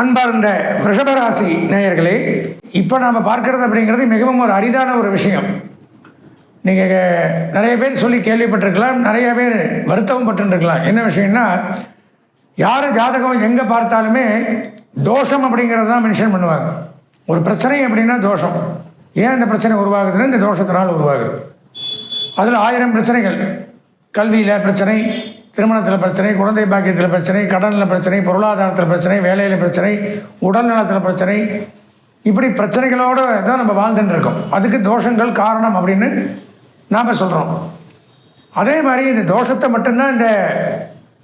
அன்பார்ந்த ரிஷபராசி நேயர்களே இப்போ நாம் பார்க்கறது அப்படிங்கிறது மிகவும் ஒரு அரிதான ஒரு விஷயம். நீங்கள் நிறைய பேர் சொல்லி கேள்விப்பட்டிருக்கலாம் நிறைய பேர் வருத்தமும் பட்டுருக்கலாம் என்ன விஷயம்னா யார் ஜாதகம் எங்கே பார்த்தாலுமே தோஷம் அப்படிங்கிறது தான் மென்ஷன் பண்ணுவாங்க. ஒரு பிரச்சனை அப்படின்னா தோஷம். ஏன் இந்த பிரச்சனை உருவாகுதுன்னா இந்த தோஷத்தினால் உருவாகுது. அதில் ஆயிரம் பிரச்சனைகள். கல்வியில் பிரச்சனை திருமணத்தில் பிரச்சனை குழந்தை பாக்கியத்தில் பிரச்சனை கடனில் பிரச்சனை பொருளாதாரத்தில் பிரச்சனை வேலையில் பிரச்சனை உடல் நலத்தில் பிரச்சனை. இப்படி பிரச்சனைகளோடு தான் நம்ம வாழ்ந்துட்டு இருக்கோம். அதுக்கு தோஷங்கள் காரணம் அப்படின்னு நாம் சொல்கிறோம் அதே மாதிரி இந்த தோஷத்தை மட்டும்தான் இந்த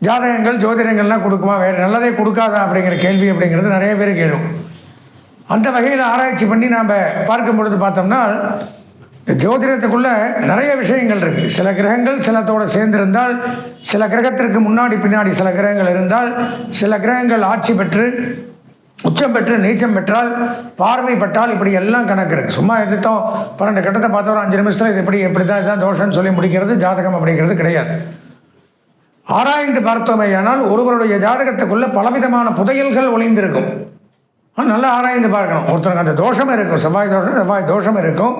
ஜாதகங்கள் ஜோதிடங்கள்லாம் கொடுக்குமா? வேறு நல்லதே கொடுக்காதா அப்படிங்கிற கேள்வி அப்படிங்கிறது நிறைய பேர் கேளும். அந்த வகையில் ஆராய்ச்சி பண்ணி நாம் பார்க்கும் பொழுது பார்த்தோம்னா ஜோதிடத்துக்குள்ளே நிறைய விஷயங்கள் இருக்குது சில கிரகங்கள் சிலத்தோடு சேர்ந்திருந்தால் சில கிரகத்திற்கு முன்னாடி பின்னாடி சில கிரகங்கள் இருந்தால் சில கிரகங்கள் ஆட்சி பெற்று உச்சம் பெற்று நீச்சம் பெற்றால் பார்வைப்பட்டால் இப்படி எல்லாம் கணக்கு இருக்குது சும்மா எடுத்தோம் பன்னெண்டு கட்டத்தை பார்த்தோம் ஒரு அஞ்சு நிமிஷத்தில் இது இப்படி இப்படி தான் இதுதான் தோஷம்னு சொல்லி முடிக்கிறது ஜாதகம் அப்படிங்கிறது கிடையாது. ஆராய்ந்து பார்த்தோமேயானால் ஒருவருடைய ஜாதகத்துக்குள்ளே பலவிதமான புதையல்கள் ஒளிந்திருக்கும். நல்லா ஆராய்ந்து பார்க்கணும். ஒருத்தருக்கு அந்த தோஷம் இருக்கும். செவ்வாய் தோஷம் செவ்வாய் தோஷம் இருக்கும்.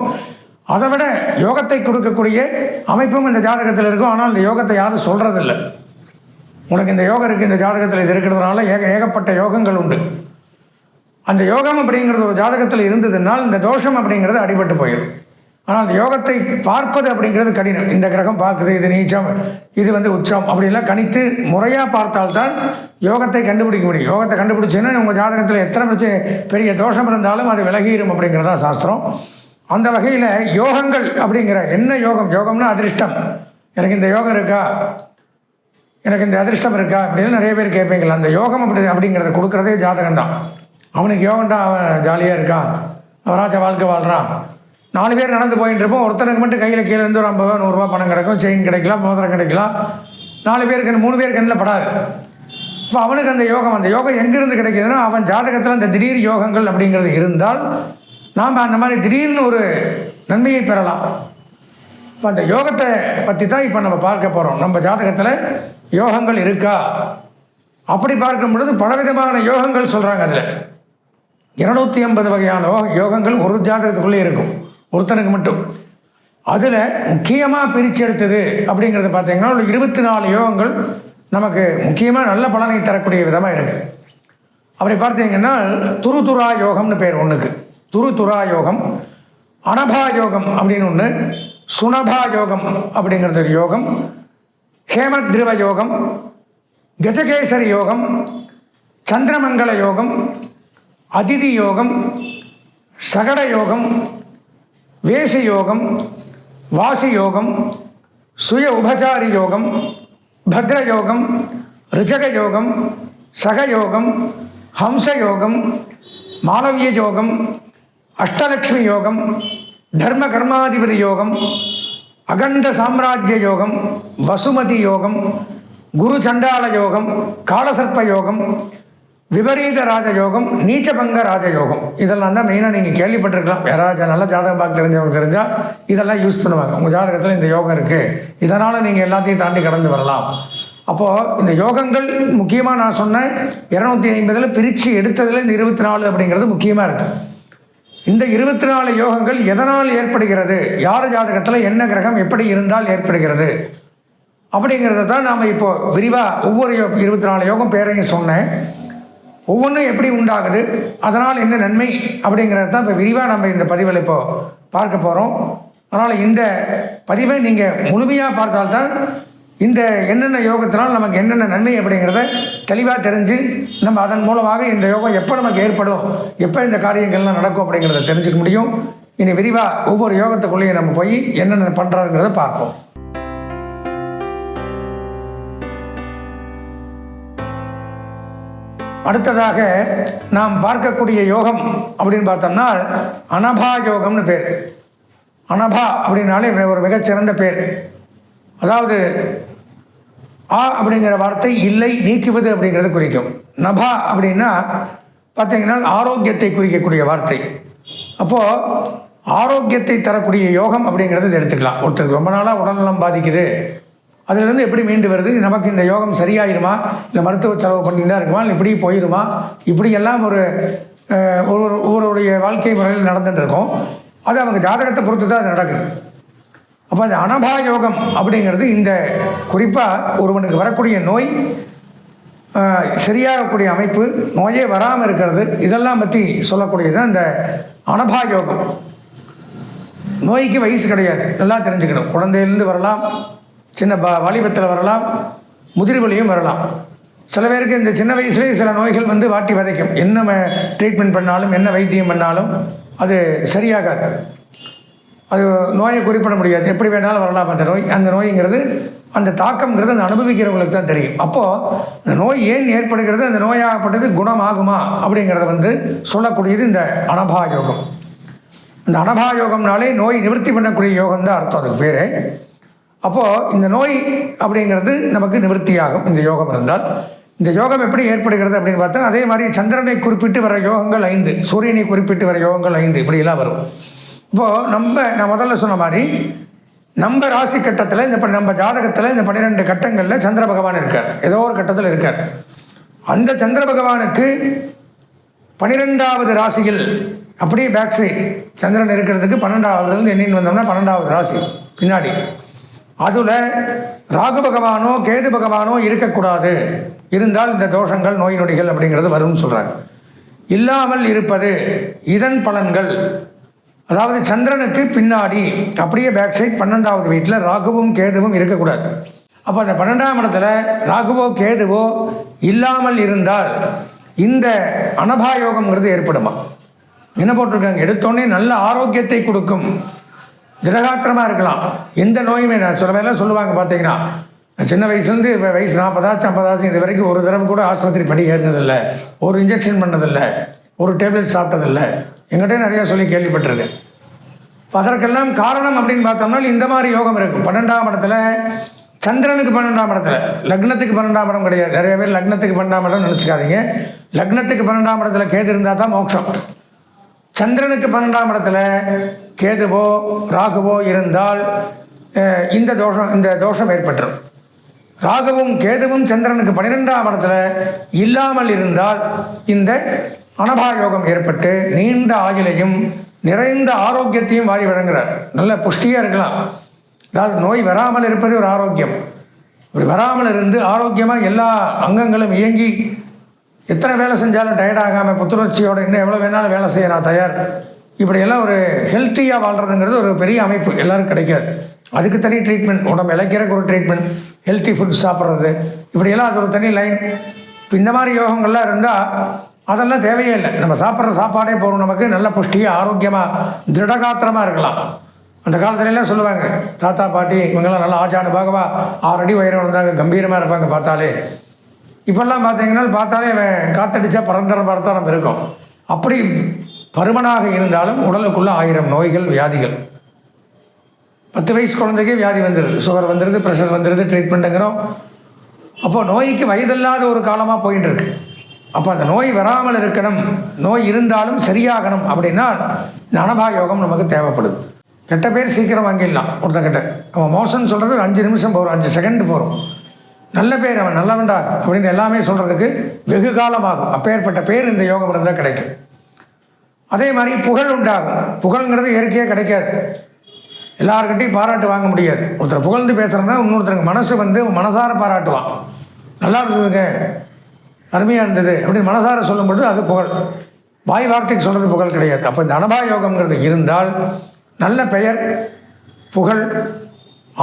அதை விட யோகத்தை கொடுக்கக்கூடிய அமைப்பும் இந்த ஜாதகத்தில் இருக்கும். ஆனால் இந்த யோகத்தை யாரும் சொல்கிறதில்ல உனக்கு இந்த யோகம் இருக்குது இந்த ஜாதகத்தில் இது இருக்கிறதுனால ஏக ஏகப்பட்ட யோகங்கள் உண்டு. அந்த யோகம் அப்படிங்கிறது ஒரு ஜாதகத்தில் இருந்ததுனால் இந்த தோஷம் அப்படிங்கிறது அடிபட்டு போயிடும். ஆனால் அந்த யோகத்தை பார்ப்பது அப்படிங்கிறது கடினம். இந்த கிரகம் பார்க்குது இது நீச்சம் இது வந்து உச்சம் அப்படிலாம் கணித்து முறையாக பார்த்தால்தான் யோகத்தை கண்டுபிடிக்க முடியும். யோகத்தை கண்டுபிடிச்சுன்னா உங்கள் ஜாதகத்தில் எத்தனை பிரச்சனை பெரிய தோஷம் இருந்தாலும் அது விலகிடும் அப்படிங்கிறதா சாஸ்திரம். அந்த வகையில் யோகங்கள் அப்படிங்கிற என்ன யோகம்? யோகம்னா அதிர்ஷ்டம். எனக்கு இந்த யோகம் இருக்கா? எனக்கு இந்த அதிர்ஷ்டம் இருக்கா? அப்படின்னு நிறைய பேர் கேட்பீங்களா அந்த யோகம் அப்படி அப்படிங்கிறத கொடுக்குறதே ஜாதகம் தான் அவனுக்கு யோகம்டா அவன் ஜாலியாக இருக்கான். அவராஜ வாழ்க்கை வாழ்கிறான் நாலு பேர் நடந்து போயிட்டு இருப்போம் ஒருத்தனுக்கு மட்டும் கையில் கீழே இருந்து ஒரு ஐம்பது நூறுரூவா பணம் கிடைக்கும். செயின் கிடைக்கலாம் மோதிரம் கிடைக்கலாம். நாலு பேர் கண் மூணு பேர் கண்ணில் படாது. இப்போ அவனுக்கு அந்த யோகம் அந்த யோகம் எங்கேருந்து கிடைக்குதுன்னா அவன் ஜாதகத்தில் அந்த திடீர் யோகங்கள் அப்படிங்கிறது இருந்தால் நாம் அந்த மாதிரி திடீர்னு ஒரு நன்மையை பெறலாம். இப்போ அந்த யோகத்தை பற்றி தான் இப்போ நம்ம பார்க்க போகிறோம் நம்ம ஜாதகத்தில் யோகங்கள் இருக்கா? அப்படி பார்க்கும் பொழுது பலவிதமான யோகங்கள் சொல்கிறாங்க அதில். இருநூத்தி ஐம்பது வகையான யோகங்கள் ஒரு ஜாதகத்துக்குள்ளே இருக்கும். ஒருத்தனுக்கு மட்டும். அதில் முக்கியமாக பிரிச்செடுத்தது அப்படிங்கிறத பார்த்தீங்கன்னா ஒரு இருபத்தி நாலு யோகங்கள் நமக்கு முக்கியமாக நல்ல பலனை தரக்கூடிய விதமாக இருக்குது அப்படி பார்த்தீங்கன்னா துரு துரா யோகம்னு பேர் ஒன்றுக்கு துரு துரா யோகம் அனபா யோகம் அப்படின்னு ஒன்று சுனபா யோகம் அப்படிங்கிறது ஒரு யோகம் ஹேமத்ரிவ யோகம் கஜகேசரி யோகம் சந்திரமங்கல யோகம் அதிதி யோகம் சகட யோகம் வேசி யோகம் வாசி யோகம் சுய உபசாரி யோகம் பத்ர யோகம் ரிஜக யோகம் சகயோகம் ஹம்ச யோகம் மாலவிய யோகம் அஷ்டலக்ஷ்மி யோகம் தர்ம கர்மாதிபதி யோகம் அகண்ட சாம்ராஜ்ய யோகம் வசுமதி யோகம் குரு சண்டால யோகம் காலசர்ப்ப யோகம் விபரீத ராஜயோகம் நீச்சபங்க ராஜயோகம் இதெல்லாம் தான் மெயினாக நீங்கள் கேள்விப்பட்டிருக்கலாம். யாராவது நல்ல ஜாதகம் பார்க்க தெரிஞ்சவங்க தெரிஞ்சால் இதெல்லாம் யூஸ் பண்ணுவாங்க. உங்கள் ஜாதகத்தில் இந்த யோகம் இருக்குது இதனால் நீங்கள் எல்லாத்தையும் தாண்டி கடந்து வரலாம். அப்போது இந்த யோகங்கள் முக்கியமாக நான் சொன்னேன். இரநூத்தி ஐம்பதில் பிரித்து எடுத்ததில் இந்த இருபத்தி நாலு அப்படிங்கிறது முக்கியமாக இருக்குது இந்த இருபத்தி நாலு யோகங்கள் எதனால் ஏற்படுகிறது? யார் ஜாதகத்தில் என்ன கிரகம் எப்படி இருந்தால் ஏற்படுகிறது? அப்படிங்கிறத தான் நாம் இப்போ விரிவாக ஒவ்வொரு யோ இருபத்தி நாலு யோகம் பேரையும் சொன்னேன். ஒவ்வொன்றும் எப்படி உண்டாகுது? அதனால் என்ன நன்மை? அப்படிங்கிறத தான் இப்போ விரிவாக நம்ம இந்த பதிவில் இப்போ பார்க்க போகிறோம் அதனால் இந்த பதிவை நீங்கள் முழுமையாக பார்த்தால்தான் இந்த என்னென்ன யோகத்தினால் நமக்கு என்னென்ன நன்மை அப்படிங்கிறத தெளிவாக தெரிஞ்சு நம்ம அதன் மூலமாக இந்த யோகம் எப்போ நமக்கு ஏற்படும்? எப்போ இந்த காரியங்கள்லாம் நடக்கும் அப்படிங்கிறத தெரிஞ்சுக்க முடியும். இனி விரிவாக ஒவ்வொரு யோகத்துக்குள்ளேயும் நம்ம போய் என்னென்ன பண்ணுறாருங்கிறத பார்ப்போம். அடுத்ததாக நாம் பார்க்கக்கூடிய யோகம் அப்படின்னு பார்த்தோம்னா அனபா யோகம்னு பேர். அனபா அப்படின்னாலே ஒரு மிகச்சிறந்த பேர். அதாவது ஆ அப்படிங்கிற வார்த்தை இல்லை நீக்குவது அப்படிங்கிறது குறிக்கும். நபா அப்படின்னா பார்த்தீங்கன்னா ஆரோக்கியத்தை குறிக்கக்கூடிய வார்த்தை. அப்போது ஆரோக்கியத்தை தரக்கூடிய யோகம் அப்படிங்கிறது இதை எடுத்துக்கலாம். ஒருத்தருக்கு ரொம்ப நாளாக உடல்நலம் பாதிக்குது. அதுலேருந்து எப்படி மீண்டு வருது? நமக்கு இந்த யோகம் சரியாயிருமா? இல்லை மருத்துவ செலவு பண்ணிட்டு தான் இருக்குமா? இல்லை இப்படி போயிருமா? இப்படியெல்லாம் ஒரு ஒரு ஒருவருடைய வாழ்க்கை முறையில் நடந்துட்டு இருக்கும். அது அவங்க ஜாதகத்தை பொறுத்து தான் அது நடக்குது. அப்போ அந்த அனபா யோகம் அப்படிங்கிறது இந்த குறிப்பாக ஒருவனுக்கு வரக்கூடிய நோய் சரியாகக்கூடிய அமைப்பு நோயே வராமல் இருக்கிறது இதெல்லாம் பற்றி சொல்லக்கூடியது தான் இந்த அனபா யோகம் நோய்க்கு வயசு கிடையாது நல்லா தெரிஞ்சுக்கணும். குழந்தையிலேருந்து வரலாம் சின்ன ப வாலிபத்தில் வரலாம் முதிர்வலியும் வரலாம். சில பேருக்கு இந்த சின்ன வயசுலேயே சில நோய்கள் வந்து வாட்டி வதைக்கும். என்ன ட்ரீட்மெண்ட் பண்ணாலும் என்ன வைத்தியம் பண்ணாலும் அது சரியாகாது. அது நோயை குறிப்பிட முடியாது. எப்படி வேணாலும் வரலாம் அந்த நோய். அந்த நோய்ங்கிறது அந்த தாக்கம்ங்கிறது அந்த அனுபவிக்கிறவங்களுக்கு தான் தெரியும். அப்போது இந்த நோய் ஏன் ஏற்படுகிறது? அந்த நோயாகப்பட்டது குணமாகுமா? அப்படிங்கிறத வந்து சொல்லக்கூடியது இந்த அனபா யோகம். இந்த அனபா யோகம்னாலே நோய் நிவர்த்தி பண்ணக்கூடிய யோகம் தான் அர்த்தம். அதுக்கு பேர். அப்போது இந்த நோய் அப்படிங்கிறது நமக்கு நிவர்த்தியாகும். இந்த யோகம் இருந்தால். இந்த யோகம் எப்படி ஏற்படுகிறது அப்படின்னு பார்த்தா அதே மாதிரி சந்திரனை குறிப்பிட்டு வர யோகங்கள் ஐந்து. சூரியனை குறிப்பிட்டு வர யோகங்கள் ஐந்து. இப்படியெல்லாம் வரும். இப்போது நம்ம நான் முதல்ல சொன்ன மாதிரி நம்ம ராசி கட்டத்தில் இந்த ப- நம்ம ஜாதகத்தில் இந்த பன்னிரெண்டு கட்டங்களில் சந்திர பகவான் இருக்கார். ஏதோ ஒரு கட்டத்தில் இருக்கார். அந்த சந்திர பகவானுக்கு பன்னிரெண்டாவது ராசியில் அப்படியே பேக் சைட் சந்திரன் இருக்கிறதுக்கு பன்னெண்டாவதுலேருந்து எண்ணின்னு வந்தோம்னா பன்னெண்டாவது ராசி பின்னாடி. அதில் ராகு பகவானோ கேது பகவானோ இருக்கக்கூடாது. இருந்தால் இந்த தோஷங்கள் நோய் நொடிகள் அப்படிங்கிறது வரும்னு சொல்கிறாங்க இல்லாமல் இருப்பது இதன் பலன்கள். அதாவது சந்திரனுக்கு பின்னாடி அப்படியே பேக் சைட் பன்னெண்டாவது வீட்டில் ராகுவும் கேதுவும் இருக்கக்கூடாது. அப்போ அந்த பன்னெண்டாம் இடத்துல ராகுவோ கேதுவோ இல்லாமல் இருந்தால் இந்த அனபாயோகம்ங்கிறது ஏற்படுமா? என்ன போட்டிருக்காங்க? எடுத்தோடனே நல்ல ஆரோக்கியத்தை கொடுக்கும். திடகாத்திரமாக இருக்கலாம். எந்த நோயுமே நான் சில பேர்லாம் சொல்லுவாங்க பார்த்தீங்கன்னா சின்ன வயசுலேருந்து இப்போ வயசு நாற்பதாச்சும் ஐம்பதாச்சும் இது வரைக்கும் ஒரு தடவை கூட ஆஸ்பத்திரி படி ஏறினதில்லை. ஒரு இன்ஜெக்ஷன் பண்ணதில்லை. ஒரு டேப்லெட் சாப்பிட்டதில்லை. எங்கிட்ட நிறையா சொல்லி கேள்விப்பட்டிருக்கேன் அதற்கெல்லாம் காரணம் அப்படின்னு பார்த்தோம்னா இந்த மாதிரி யோகம் இருக்குது பன்னெண்டாம் இடத்துல சந்திரனுக்கு பன்னெண்டாம் இடத்துல. லக்னத்துக்கு பன்னெண்டாம் இடம் கிடையாது. நிறைய பேர் லக்னத்துக்கு பன்னெண்டாம் இடம் நினச்சிக்காதீங்க. லக்னத்துக்கு பன்னெண்டாம் இடத்துல கேது இருந்தால் தான் மோட்சம். சந்திரனுக்கு பன்னெண்டாம் இடத்துல கேதுவோ ராகுவோ இருந்தால் இந்த தோஷம் இந்த தோஷம் ஏற்பட்டுரும். ராகுவும் கேதுவும் சந்திரனுக்கு பன்னிரெண்டாம் இடத்துல இல்லாமல் இருந்தால் இந்த அனபாயோகம் ஏற்பட்டு நீண்ட ஆயுளையும் நிறைந்த ஆரோக்கியத்தையும் வாரி வழங்குறார். நல்ல புஷ்டியாக இருக்கலாம். அதாவது நோய் வராமல் இருப்பது ஒரு ஆரோக்கியம். இப்படி வராமல் இருந்து ஆரோக்கியமாக எல்லா அங்கங்களும் இயங்கி எத்தனை வேலை செஞ்சாலும் டயர்டாகாமல் புத்துணர்ச்சியோடு புத்துணர்ச்சியோட இன்னும் எவ்வளோ வேணாலும் வேலை செய்ய நான் தயார். இப்படியெல்லாம் ஒரு ஹெல்த்தியாக வாழ்கிறதுங்கிறது ஒரு பெரிய அமைப்பு. எல்லோரும் கிடைக்காது. அதுக்கு தனி ட்ரீட்மெண்ட் உடம்பு இழைக்கிறதுக்கு ஒரு ட்ரீட்மெண்ட் ஹெல்த்தி ஃபுட் சாப்பிட்றது. இப்படியெல்லாம் அது ஒரு தனி லைன் இப்போ இந்த மாதிரி யோகங்கள்லாம் இருந்தால் அதெல்லாம் தேவையே இல்லை. நம்ம சாப்பிட்ற சாப்பாடே போகிறோம் நமக்கு நல்ல புஷ்டியாக ஆரோக்கியமாக திருடகாத்திரமாக இருக்கலாம். அந்த காலத்துலலாம் சொல்லுவாங்க தாத்தா பாட்டி இவங்கெல்லாம் நல்லா ஆச்சாடு பாகவா ஆறு அடி உயரம் இருந்தாங்க கம்பீரமாக இருப்பாங்க பார்த்தாலே. இப்போல்லாம் பார்த்தீங்கன்னா பார்த்தாலே அவன் காத்தடிச்சா பரந்தர பரத்தரம் இருக்கும். அப்படி பருமனாக இருந்தாலும் உடலுக்குள்ள ஆயிரம் நோய்கள் வியாதிகள். பத்து வயசு குழந்தைக்கே வியாதி வந்துடுது சுகர் வந்துடுது ப்ரெஷர் வந்துடுது ட்ரீட்மெண்ட்டுங்கிறோம் அப்போ நோய்க்கு வயதில்லாத ஒரு காலமாக போயின்னு இருக்கு. அப்போ அந்த நோய் வராமல் இருக்கணும். நோய் இருந்தாலும் சரியாகணும் அப்படின்னா இந்த அனபா யோகம் நமக்கு தேவைப்படுது. கெட்ட பேர் சீக்கிரம் வாங்கிடலாம் ஒருத்தங்கிட்ட. அவன் மோசம்னு சொல்கிறது ஒரு அஞ்சு நிமிஷம் போகிறோம் அஞ்சு செகண்ட் போகிறோம் நல்ல பேர் அவன் நல்லவன்டா அப்படின்னு எல்லாமே சொல்கிறதுக்கு வெகு காலமாகும். அப்பேற்பட்ட பேர் இந்த யோகம் இருந்தால் கிடைக்கும். அதே மாதிரி புகழ் உண்டாகும். புகழ்ங்கிறது இயற்கையாக கிடைக்காது. எல்லாருக்கிட்டையும் பாராட்டு வாங்க முடியாது. ஒருத்தர் புகழ்ந்து பேசுகிறோம்னா இன்னொருத்தருக்கு மனசு வந்து மனசார பாராட்டுவான். நல்லா இருந்ததுங்க. அருமையாக இருந்தது அப்படின்னு மனசார சொல்லும்பொழுது அது புகழ். வாய் வார்த்தைக்கு சொல்கிறது புகழ் கிடையாது. அப்போ இந்த அனபாயோகம்ங்கிறது இருந்தால் நல்ல பெயர் புகழ்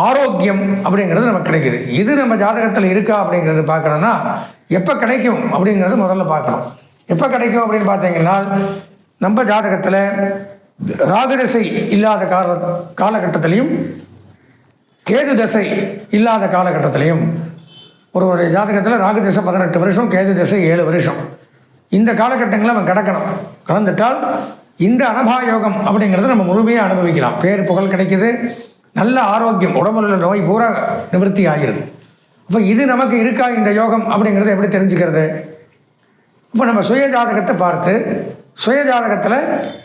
ஆரோக்கியம் அப்படிங்கிறது நமக்கு கிடைக்குது. இது நம்ம ஜாதகத்தில் இருக்கா அப்படிங்கிறது பார்க்கணும்னா எப்போ கிடைக்கும் அப்படிங்கிறது முதல்ல பார்க்கணும். எப்போ கிடைக்கும் அப்படின்னு பார்த்தீங்கன்னா நம்ம ஜாதகத்தில் ராகுதசை இல்லாத கால காலகட்டத்திலையும் கேது தசை இல்லாத காலகட்டத்திலையும் ஒருவருடைய ஜாதகத்தில் ராகு திசை பதினெட்டு வருஷம் கேது திசை ஏழு வருஷம். இந்த காலகட்டங்களில் அவன் கிடக்கணும். கலந்துட்டால் இந்த அனபாயோகம் அப்படிங்கிறத நம்ம முழுமையாக அனுபவிக்கலாம். பேர் புகழ் கிடைக்கிது. நல்ல ஆரோக்கியம் உடம்புல உள்ள நோய் பூரா நிவர்த்தி ஆகிருது அப்போ இது நமக்கு இருக்கா இந்த யோகம் அப்படிங்கிறத எப்படி தெரிஞ்சுக்கிறது? இப்போ நம்ம சுய ஜாதகத்தை பார்த்து சுயஜாதகத்தில்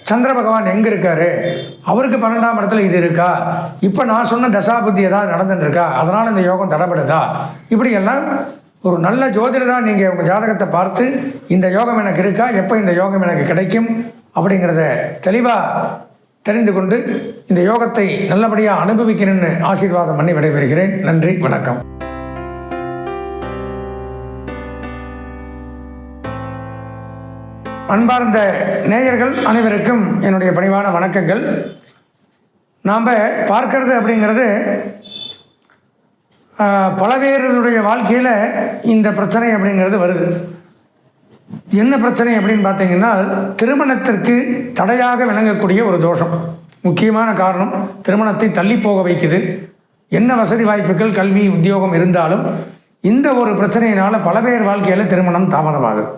சந்திர பகவான் எங்கே இருக்காரு? அவருக்கு பன்னெண்டாம் இடத்துல இது இருக்கா? இப்போ நான் சொன்ன தசாபுத்தி ஏதாவது நடந்துட்டுருக்கா? அதனால் இந்த யோகம் தடப்படுதா இப்படியெல்லாம் ஒரு நல்ல ஜோதிடராக நீங்கள் உங்கள் ஜாதகத்தை பார்த்து இந்த யோகம் எனக்கு இருக்கா? எப்போ இந்த யோகம் எனக்கு கிடைக்கும்? அப்படிங்கிறத தெளிவாக தெரிந்து கொண்டு இந்த யோகத்தை நல்லபடியாக அனுபவிக்கிறேன்னு ஆசீர்வாதம் பண்ணி விடைபெறுகிறேன். நன்றி வணக்கம். அன்பார்ந்த நேயர்கள் அனைவருக்கும் என்னுடைய பணிவான வணக்கங்கள். நாம் பார்க்கறது அப்படிங்கிறது பல பேருடைய வாழ்க்கையில் இந்த பிரச்சனை அப்படிங்கிறது வருது. என்ன பிரச்சனை அப்படின்னு பார்த்தீங்கன்னா திருமணத்திற்கு தடையாக விளங்கக்கூடிய ஒரு தோஷம். முக்கியமான காரணம் திருமணத்தை தள்ளி போக வைக்குது. என்ன வசதி வாய்ப்புகள் கல்வி உத்தியோகம் இருந்தாலும் இந்த ஒரு பிரச்சனையினால் பல பேர் வாழ்க்கையில் திருமணம் தாமதமாகுது.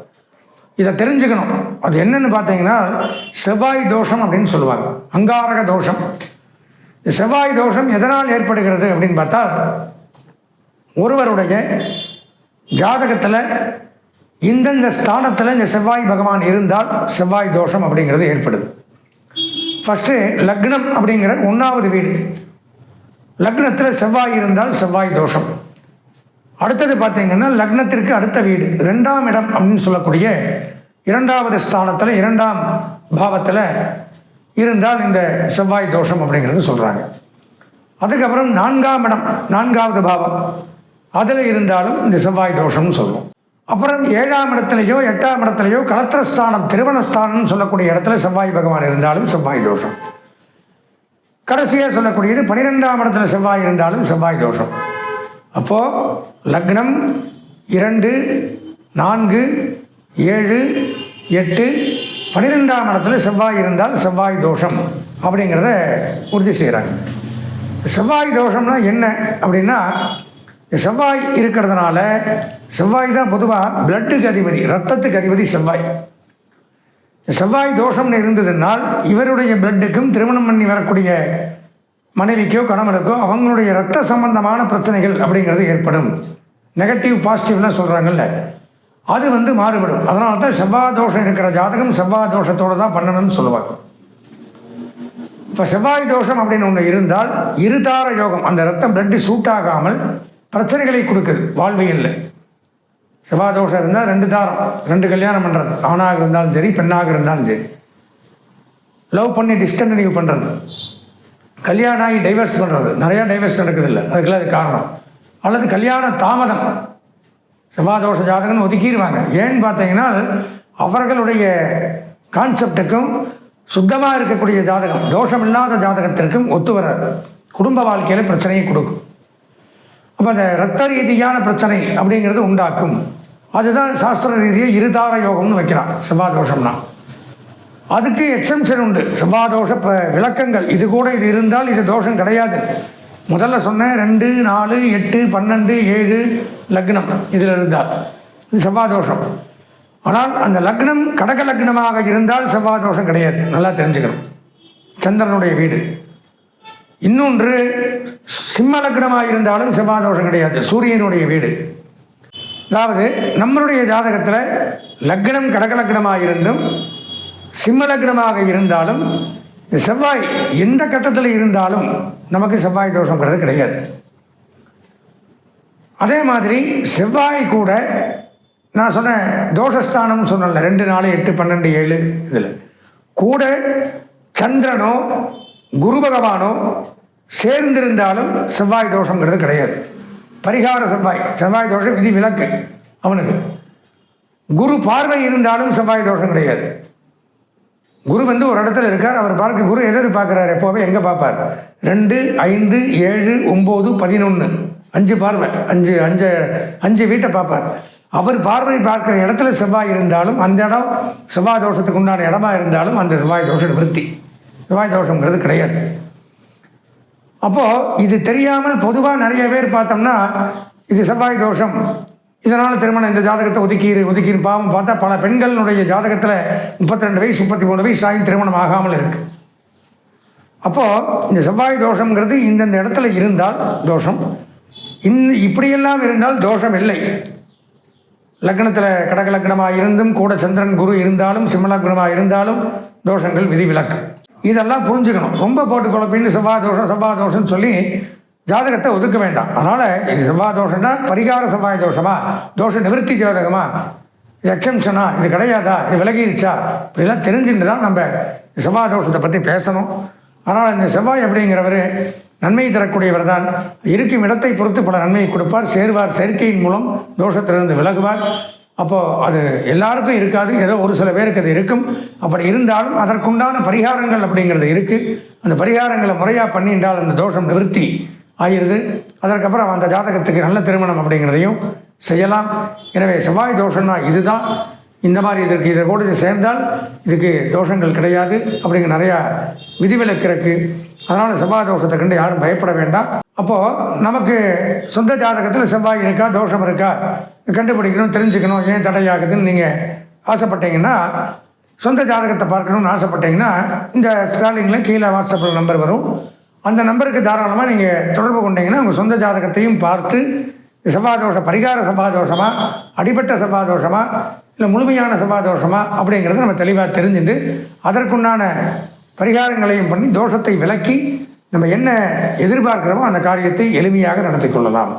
இதை தெரிஞ்சுக்கணும். அது என்னன்னு பார்த்தீங்கன்னா செவ்வாய் தோஷம் அப்படின்னு சொல்லுவாங்க. அங்காரக தோஷம். இந்த செவ்வாய் தோஷம் எதனால் ஏற்படுகிறது அப்படின்னு பார்த்தா ஒருவருடைய ஜாதகத்தில் இந்தந்த ஸ்தானத்தில் இந்த செவ்வாய் பகவான் இருந்தால் செவ்வாய் தோஷம் அப்படிங்கிறது ஏற்படுது. ஃபஸ்ட்டு லக்னம் அப்படிங்கிற ஒன்றாவது வீடு. லக்னத்தில் செவ்வாய் இருந்தால் செவ்வாய் தோஷம். அடுத்தது பார்த்தீங்கன்னா லக்னத்திற்கு அடுத்த வீடு ரெண்டாம் இடம் அப்படின்னு சொல்லக்கூடிய இரண்டாவது ஸ்தானத்தில் இரண்டாம் பாவத்தில் இருந்தால் இந்த செவ்வாய் தோஷம் அப்படிங்கிறது சொல்கிறாங்க அதுக்கப்புறம் நான்காம் இடம் நான்காவது பாவம். அதில் இருந்தாலும் இந்த செவ்வாய் தோஷம்னு சொல்லுவோம் அப்புறம் ஏழாம் இடத்துலையோ எட்டாம் இடத்துலையோ கலத்திரஸ்தானம் திருவணஸ்தானம்னு சொல்லக்கூடிய இடத்துல செவ்வாய் பகவான் இருந்தாலும் செவ்வாய் தோஷம். கடைசியாக சொல்லக்கூடியது பனிரெண்டாம் இடத்துல செவ்வாய் இருந்தாலும் செவ்வாய் தோஷம். அப்போது லக்னம் இரண்டு நான்கு ஏழு எட்டு பன்னிரெண்டாம் இடத்துல செவ்வாய் இருந்தால் செவ்வாய் தோஷம் அப்படிங்கிறத உறுதி செய்கிறாங்க. செவ்வாய் தோஷம்னா என்ன அப்படின்னா செவ்வாய் இருக்கிறதுனால செவ்வாய் தான் பொதுவாக பிளட்டுக்கு அதிபதி ரத்தத்துக்கு அதிபதி செவ்வாய். செவ்வாய் தோஷம்னு இருந்ததுனால் இவருடைய பிளட்டுக்கும் திருமணம் பண்ணி வரக்கூடிய மனைவிக்கோ கணவனுக்கோ அவங்களுடைய ரத்த சம்பந்தமான பிரச்சனைகள் அப்படிங்கிறது ஏற்படும். நெகட்டிவ் பாசிட்டிவ்லாம் சொல்கிறாங்கல்ல அது வந்து மாறுபடும். அதனால தான் செவ்வாய் தோஷம் இருக்கிற ஜாதகம் செவ்வாய் தோஷத்தோடு தான் பண்ணணும்னு சொல்லுவாங்க. இப்போ செவ்வாய் தோஷம் அப்படின்னு ஒன்று இருந்தால் இருதார யோகம் அந்த ரத்தம் பிளட்டு சூட் ஆகாமல் பிரச்சனைகளை கொடுக்குது வாழ்வியலில். செவ்வாய் தோஷம் இருந்தால் ரெண்டு தாரம் ரெண்டு கல்யாணம் பண்ணுறது ஆணாக இருந்தாலும் சரி பெண்ணாக இருந்தாலும் சரி. லவ் பண்ணி டிஸ்கண்டினியூ பண்ணுறது கல்யாணம் ஆகி டைவர்ஸ் பண்ணுறது நிறையா டைவர்ஸ் நடக்குது இல்லை அதுக்கெல்லாம் அது காரணம். அல்லது கல்யாண தாமதம். செவ்வாதோஷ ஜாதகம்னு ஒதுக்கிடுவாங்க ஏன்னு பார்த்தீங்கன்னா அவர்களுடைய கான்செப்டுக்கும் சுத்தமாக இருக்கக்கூடிய ஜாதகம் தோஷம் இல்லாத ஜாதகத்திற்கும் ஒத்து வராது. குடும்ப வாழ்க்கையில் பிரச்சனையை கொடுக்கும். அப்போ அந்த ரத்த ரீதியான பிரச்சனை அப்படிங்கிறது உண்டாக்கும். அதுதான் சாஸ்திர ரீதியை இருதார யோகம்னு வைக்கிறான். செவ்வாதோஷம்னா. அதுக்கு எக்ஸம்ஷன் உண்டு. செவ்வாதோஷ விளக்கங்கள். இது கூட இது இருந்தால் இது தோஷம் கிடையாது. முதல்ல சொன்னேன் ரெண்டு நாலு எட்டு பன்னெண்டு ஏழு லக்னம் இதில் இருந்தால். இது செவ்வாதோஷம் ஆனால் அந்த லக்னம் கடக லக்னமாக இருந்தால் செவ்வாதோஷம் கிடையாது. நல்லா தெரிஞ்சுக்கணும். சந்திரனுடைய வீடு. இன்னொன்று சிம்ம லக்னமாக இருந்தாலும் செவ்வாதோஷம் கிடையாது. சூரியனுடைய வீடு. அதாவது நம்மளுடைய ஜாதகத்தில் லக்னம் கடக லக்னமாக இருந்தும் சிம்ம லக்னமாக இருந்தாலும் செவ்வாய் எந்த கட்டத்தில் இருந்தாலும் நமக்கு செவ்வாய் தோஷங்கிறது கிடையாது. அதே மாதிரி செவ்வாய் கூட நான் சொன்னேன் தோஷஸ்தானம் சொன்னல ரெண்டு நாலு எட்டு பன்னெண்டு ஏழு இதில். கூட சந்திரனோ குரு பகவானோ சேர்ந்திருந்தாலும் செவ்வாய் தோஷங்கிறது கிடையாது. பரிகார செவ்வாய் செவ்வாய் தோஷம் விதி விலக்கு அவனுக்கு. குரு பார்வை இருந்தாலும் செவ்வாய் தோஷம் கிடையாது. குரு வந்து ஒரு இடத்துல இருக்கார் அவர் பார்க்க குரு எது பார்க்குறாரு எப்போவே? எங்கே பார்ப்பார்? ரெண்டு ஐந்து ஏழு ஒம்பது பதினொன்று அஞ்சு பார்வை. அஞ்சு அஞ்சு அஞ்சு வீட்டை பார்ப்பார். அவர் பார்வை பார்க்குற இடத்துல செவ்வாய் இருந்தாலும் அந்த இடம் செவ்வாய் தோஷத்துக்கு உண்டான இடமா இருந்தாலும் அந்த செவ்வாய் தோஷம் விருத்தி செவ்வாய் தோஷங்கிறது கிடையாது. அப்போது இது தெரியாமல் பொதுவாக நிறைய பேர் பார்த்தோம்னா இது செவ்வாய் தோஷம். இதனால் திருமணம் இந்த ஜாதகத்தை ஒதுக்கி ஒதுக்கின்னு பாவம் பார்த்தா பல பெண்களுடைய ஜாதகத்தில் முப்பத்தி ரெண்டு வயசு முப்பத்தி மூணு வயசு ஆகி திருமணம் ஆகாமல் இருக்குது அப்போது இந்த செவ்வாய் தோஷங்கிறது இந்தந்த இடத்துல இருந்தால் தோஷம். இந் இப்படியெல்லாம் இருந்தால் தோஷம் இல்லை. லக்னத்தில் கடக லக்னமாக இருந்தும் கூட சந்திரன் குரு இருந்தாலும் சிம்மலக்னமாக இருந்தாலும் தோஷங்கள் விதிவிலக்கு. இதெல்லாம் புரிஞ்சுக்கணும். ரொம்ப போட்டு குழப்பின்னு செவ்வாய் தோஷம் செவ்வாய் தோஷம்னு சொல்லி ஜாதகத்தை ஒதுக்க வேண்டாம். அதனால் இது செவ்வாய் தோஷம்னா பரிகார செவ்வாய் தோஷமா? தோஷ நிவர்த்தி ஜாதகமா? இது எக்ஸம்ஷனா இது கிடையாதா? இது விலகிருச்சா? இப்படிலாம் தெரிஞ்சுட்டு தான் நம்ம செவ்வாய் தோஷத்தை பற்றி பேசணும். ஆனால் இந்த செவ்வாய் அப்படிங்கிறவர் நன்மை தரக்கூடியவர் தான் இருக்கும் இடத்தை பொறுத்து பல நன்மையை கொடுப்பார். சேர்வார் சேர்க்கையின் மூலம் தோஷத்திலிருந்து விலகுவார். அப்போது அது எல்லாருக்கும் இருக்காது. ஏதோ ஒரு சில பேருக்கு அது இருக்கும். அப்படி இருந்தாலும் அதற்குண்டான பரிகாரங்கள் அப்படிங்கிறது இருக்குது அந்த பரிகாரங்களை முறையாக பண்ணிட்டால் அந்த தோஷம் நிவர்த்தி ஆயிடுது அதற்கப்புறம் அந்த ஜாதகத்துக்கு நல்ல திருமணம் அப்படிங்கிறதையும் செய்யலாம். எனவே செவ்வாய் தோஷம்னா இதுதான். இந்த மாதிரி இதற்கு இதை கூட இது சேர்ந்தால் இதுக்கு தோஷங்கள் கிடையாது அப்படிங்கிற நிறையா விதிவிலக்கு இருக்குது அதனால் செவ்வாய் தோஷத்தை கண்டு யாரும் பயப்பட வேண்டாம். அப்போது நமக்கு சொந்த ஜாதகத்தில் செவ்வாய் இருக்கா தோஷம் இருக்கா? கண்டுபிடிக்கணும் தெரிஞ்சுக்கணும் ஏன் தடையாகுதுன்னு நீங்கள் ஆசைப்பட்டீங்கன்னா சொந்த ஜாதகத்தை பார்க்கணும்னு ஆசைப்பட்டீங்கன்னா இந்த ஸ்டாலிங்கில் கீழே வாட்ஸ்அப்பில் நம்பர் வரும். அந்த நம்பருக்கு தாராளமாக நீங்கள் தொடர்பு கொண்டீங்கன்னா உங்கள் சொந்த ஜாதகத்தையும் பார்த்து செவ்வாதோஷம் பரிகார செவ்வாதோஷமா அடிபட்ட செவ்வாதோஷமா இல்லை முழுமையான செவ்வாதோஷமா அப்படிங்கிறத நம்ம தெளிவாக தெரிஞ்சுட்டு அதற்குண்டான பரிகாரங்களையும் பண்ணி தோஷத்தை விலக்கி நம்ம என்ன எதிர்பார்க்கிறோமோ அந்த காரியத்தை எளிமையாக நடத்தி கொள்ளலாம்.